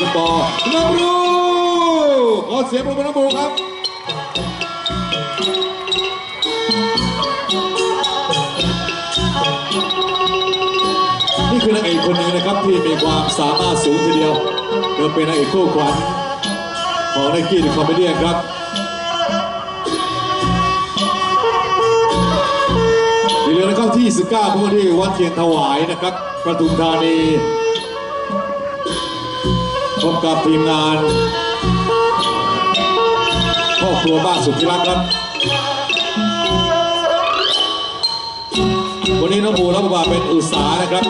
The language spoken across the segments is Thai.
คุณปอน้องบรูขอเสียงปรบมือน้องบรูครับนี่คือนางเอกคนหนึ่งนะครับที่มีความสามารถสูงทีเดียวเธอเป็นนางเอกคู่ขวัญของนักกี้คอมเมดี้ครับอย่าลืมนะครับที่ 19พฤษที่วัดเทียนถวายนะครับปทุมธานี พบกับทีมงานครอบครัวบ้านสุดที่รักครับ วันนี้น้องบูรับบาเป็นอุตสานะครับ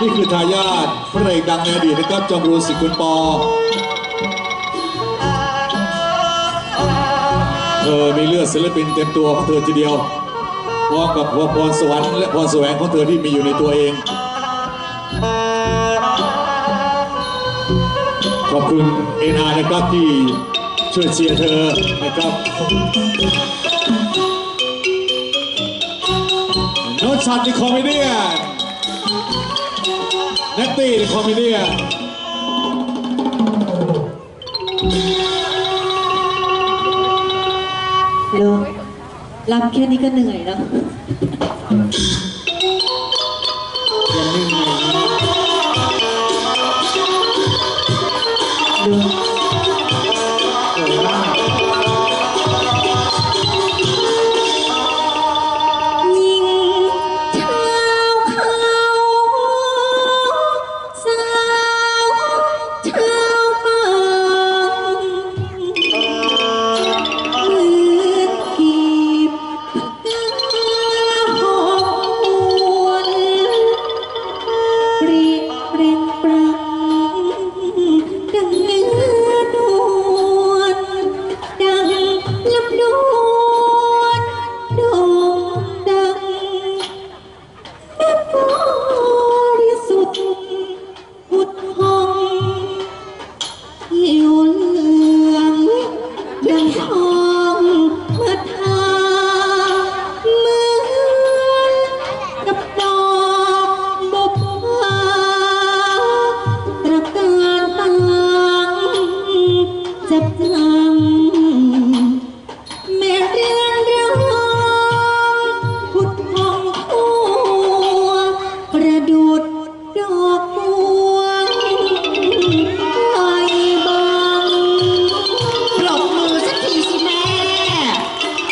นี่คือทายาทพระเอกดังในอดีตนะครับจอมรูสิกุลปอเธอมีเลือดศิลปินเต็มตัวของเธอทีเดียวพร้อมกับพรสวรรค์และพรแสวงของเธอที่มีอยู่ในตัวเอง ขอบคุณเอ็นอาร์นะครับที่ช่วยเชียร์เธอนะครับโน้ตช็อตในคอมเมดี้นัตตี้ในคอมเมดี้ลุงรับแค่นี้ก็เหนื่อยแล้ว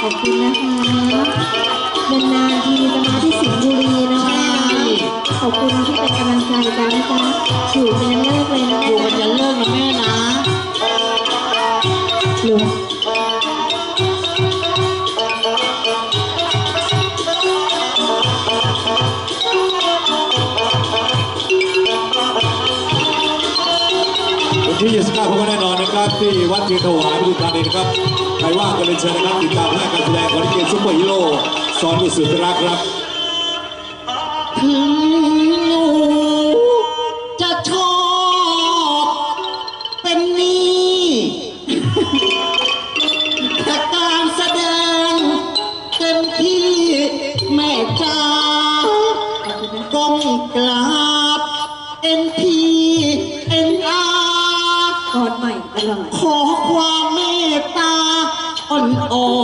อบคุณนะคะนานๆทีจะมาที่สิงห์บุรีนะคะขอบคุณที่เป็นกำลังใจกันนะคะอยู่เป็นยังเลิกเลยนะอยู่กันย่าเลิกนะแม่นะลุงวันที่29พบกันแน่นอนนะครับ ที่วัดเทียนถวายปทุมธานีนะครับ ใครว่างก็เป็นเชิญนะครับติดตามแรกการแสดงของลิเกซุปเปอร์ฮีโร่สอนบุษสุดรักครับ อ่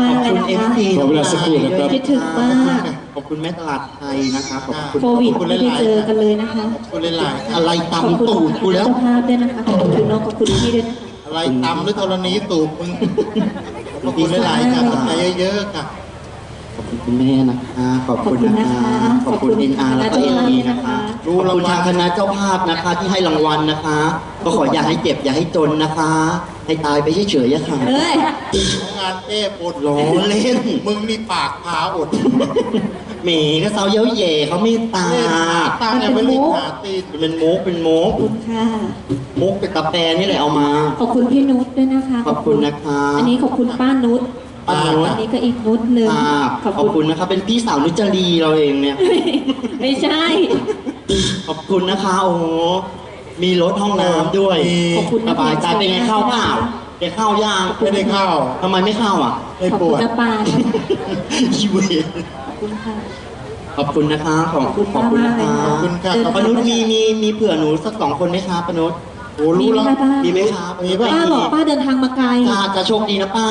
มากๆเลยนะคะขอเวลาสักครู่นะครับ คิดถึงมาก ขอบคุณแม่ตลาดไทยนะครับ ขอบคุณโควิดขอบคุณไม่ได้เจอกันเลยนะคะ ขอบคุณหลายๆอะไรขอบคุณตำตูดกูแล้ว เจ้าภาพด้วยนะคะ ขอบคุณน้องขอบคุณพี่ด้วยนะคะอะไรตำหรือธรณีตูดมึงขอบคุณหลายๆค่ะขอบใจเยอะๆค่ะ ขอบคุณคุณแม่นะคะขอบคุณนะคะขอบคุณอินอาร์แล้วก็เอ็นดีนะคะขอบคุณทางคณะเจ้าภาพนะคะที่ให้รางวัลนะคะ ก็ขออย่าให้เจ็บอย่าให้จนนะคะ ให้ตายไปเฉยๆอะค่ะเอ้ยงานแก้ปวดล้อเล่น มึงนี่ปากพาอดเมก็เซาเย้ยเย่เขาไม่ตาเล่นหาตังค์อย่าไปเล่นหาตีนเป็นมุกเป็นมุกขอบคุณค่ะมุกเป็นตะแปรนี่แหละเอามา ขอบคุณพี่นุชด้วยนะคะ ขอบคุณนะคะ อันนี้ขอบคุณป้านุชป้านุชอันนี้ก็อีกนุชหนึ่งอ่าขอบคุณนะครับเป็นพี่สาวนุจรีเราเองเนี่ย ไม่ใช่ ขอบคุณนะคะโอ้โห มีรถห้องน้ำด้วยขอบคุณสบายใจเป็นไงเข้าเปล่าเดี๋ยวเข้าย่างไม่ได้เข้าทำไมไม่เข้าอะ ไม่ขอบปคุวณดนะปาอีเวรขอบคุณค่ะ ขอบคุณนะคะขอบขอบคุณขอบคุณนะมากๆเลยคะค่ะขอบคุณค่ะปนุษมีมีมีเผื่อหนูสักสองคนไหมคะปนุษโอ้รู้แล้วมีไหมป้ามีไหมคะมีป่ะ ป้าบอกป้าเดินทางมาไกล ป้าจะโชคดีนะป้า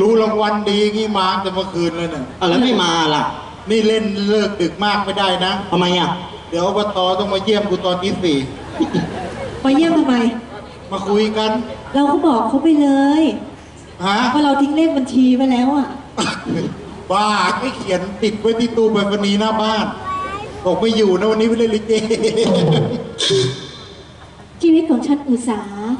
รู้รางวัลดีงี้มาแต่เมื่อคืนเลยน่ะเอาแล้วไม่มาล่ะ นี่เล่นเลิกดึกมากไม่ได้นะ ทำไมอะเดี๋ยวอบตต้องมาเยี่ยมกูตอนที่สี่มาเยี่ยมทำไม มาคุยกัน เราก็บอกเขาไปเลยฮะว่าเราทิ้งเลขบัญชีไว้แล้วอะ บ้าให้เขียนติดไว้ที่ตู้ไปรษณีย์หน้าบ้านบอกไม่อยู่นะวันนี้ไม่เล่นลิเกชีวิตของฉันอุตสาห์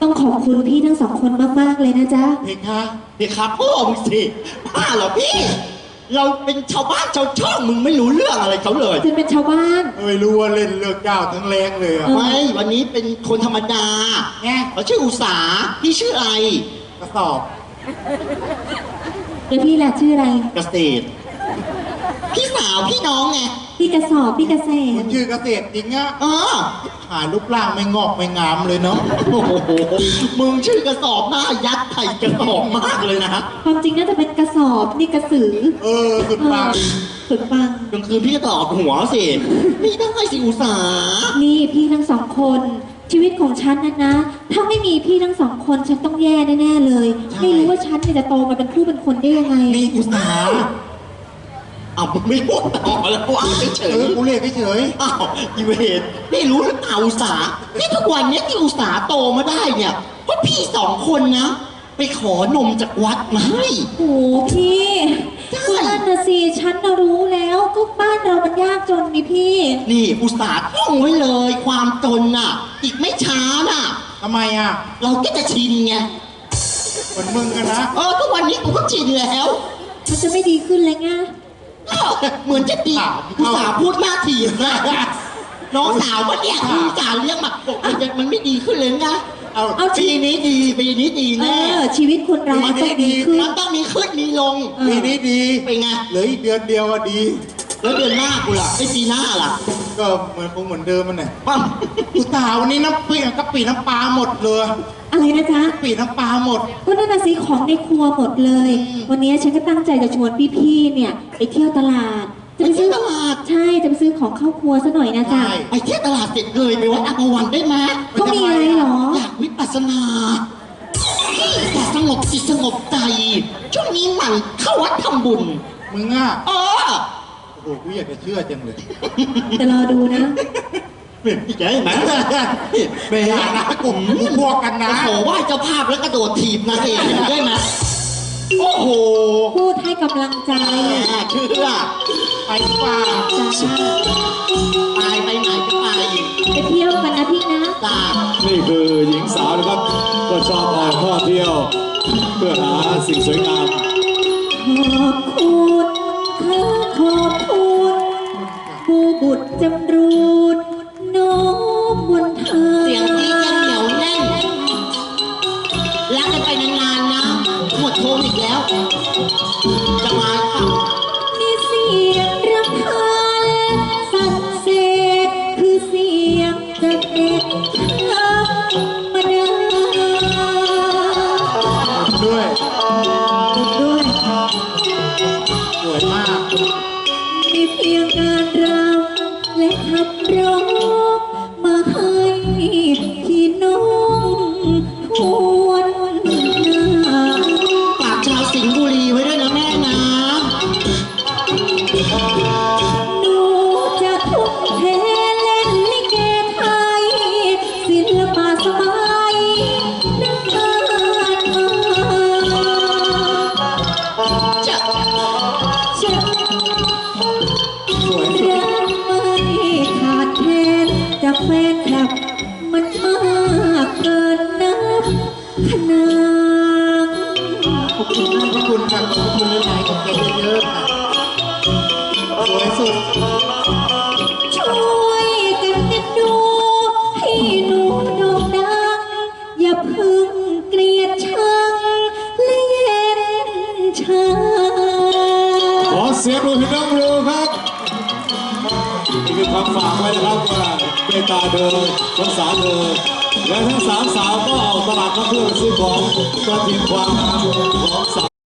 ต้องขอบคุณพี่ทั้งสองคนมาก ๆ เลยนะจ๊ะ เพคะพี่ครับพ่อมึงสิป้าเหรอพี่ เราเป็นชาวบ้านชาวช่องมึงไม่รู้เรื่องอะไรเขาเลยฉันเป็นชาวบ้าน ไม่รู้ว่าเล่นเลือกเจ้าทั้งแรงเลยอะเออไม่วันนี้เป็นคนธรรมดาไงเขาชื่ออุสาพี่ชื่ออะไรกระสอบเดี๋ยวพี่แหละชื่ออะไร เกษตรพี่สาวพี่น้องไง พี่กระสอบพี่กระเซมันชื่อเกษตรจริงอะเออหารูปร่างไม่งอกไม่งามเลยเนาะโอ้โหมึงชื่อกระสอบหน้ายัดไถ่กระสอบมากเลยนะความจริงน่าจะเป็นกระสอบนี่กระสือ เออสุดปังสุดปังกลางคืนพี่ก็ตอบหัวสิไม่ได้สิอุสานี่พี่ทั้งสองคนชีวิตของฉันนะนะ ถ้าไม่มีพี่ทั้งสองคนฉันต้องแย่แน่ๆเลย ไม่รู้ว่าฉันเนี่ยจะโตมาเป็นผู้เป็นคนได้ยังไงนี่อุตสาห์เอามึงไม่พูดต่อแล้วกูเอาเฉเอยอกูเรียกเฉยๆอ้าวอีเวนนี่รู้หรือเปล่าอุสานี่ทุกวันเนี้ยที่อุสาโตมาได้เนี่ยเพราะพี่สองคนนะ ไปขอนมจากวัดมาให้ โอ้โหพี่ใช่ ก็นั่นนะสิฉันน่ะรู้แล้วก็บ้านเรามันยากจนนี่พี่ นี่อุตสาห์ท่องไว้เลย ความจนน่ะ อีกไม่ช้าน่ะๆทำไมอะเราก็จะชินไงเหมือนมึงกันนะ เออทุกวันนี้กูก็ชินแล้ว มันจะไม่ดีขึ้นเลยไงอ้าว เหมือนจะดีอุตสาห์พูดหน้าถีบนะน้องสาวมันเนี่ยอุตสาห์เลี้ยงหมักปกมันจะมันไม่ดีขึ้นเลยนะเอาเอาปีนี้ดีปีนี้ดีเอแน่อชีวิตคนเรามันต้องดีขึ้นมันต้องมีขึ้นมีลงเออปีนี้ดีเป็นไงเหลืออีกเดือนเดียวอะดี แล้วเดือนหน้ากูล่ะไอ้ปีหน้าล่ะ ก็เหมือนคงเหมือนเดิมมันแหละปั้มอุตสาห์วันนี้น้ำปีกะปิน้ำปลาหมดเลย อะไรนะจ๊ะกะปิน้ำปลาหมด ก็นั่นน่ะสิของในครัวหมดเลย วันนี้ฉันก็ตั้งใจจะชวนพี่ๆเนี่ยไปเที่ยวตลาด จะไปซื้อไปเที่ยวตลาด ใช่ จะไปซื้อของเข้าครัวซะหน่อยนะจ๊ะใช่ไปเที่ยวตลาดเสร็จเลยไปวัดอัมพวันได้ไหมเขามีอะไรเหรอ อยากวิปัสสนาอยากสงบจิตสงบใจ ช่วงนี้หมั่นเข้าวัดทำบุญ มึงอะเออโอ้โหกูอยากจะเชื่อจังเลย แต่รอดูนะ พี่แกเห็นไหมเบียานะกลุ่มกูพวกกันนะโอ้โหไหว้เจ้าภาพแล้วกระโดดถีบนางเอกได้ไหมโอ้โห พูดให้กำลังใจแหมเชื่อไปดีกว่าจ้าตายไปไหนก็ไปไปเที่ยวกันนะพี่นะจ้านี่คือหญิงสาวนะครับก็ชอบออกท่องเที่ยว เพื่อหาสิ่งสวยงามขอบคุณค่ะขอบคุณผู้บุตรจำรู ด้ ตาเธอสงสารเดินและทั้งสามสาวก็ออกตลาดมาเพื่อซื้อของกระถิ่นความงามของสาว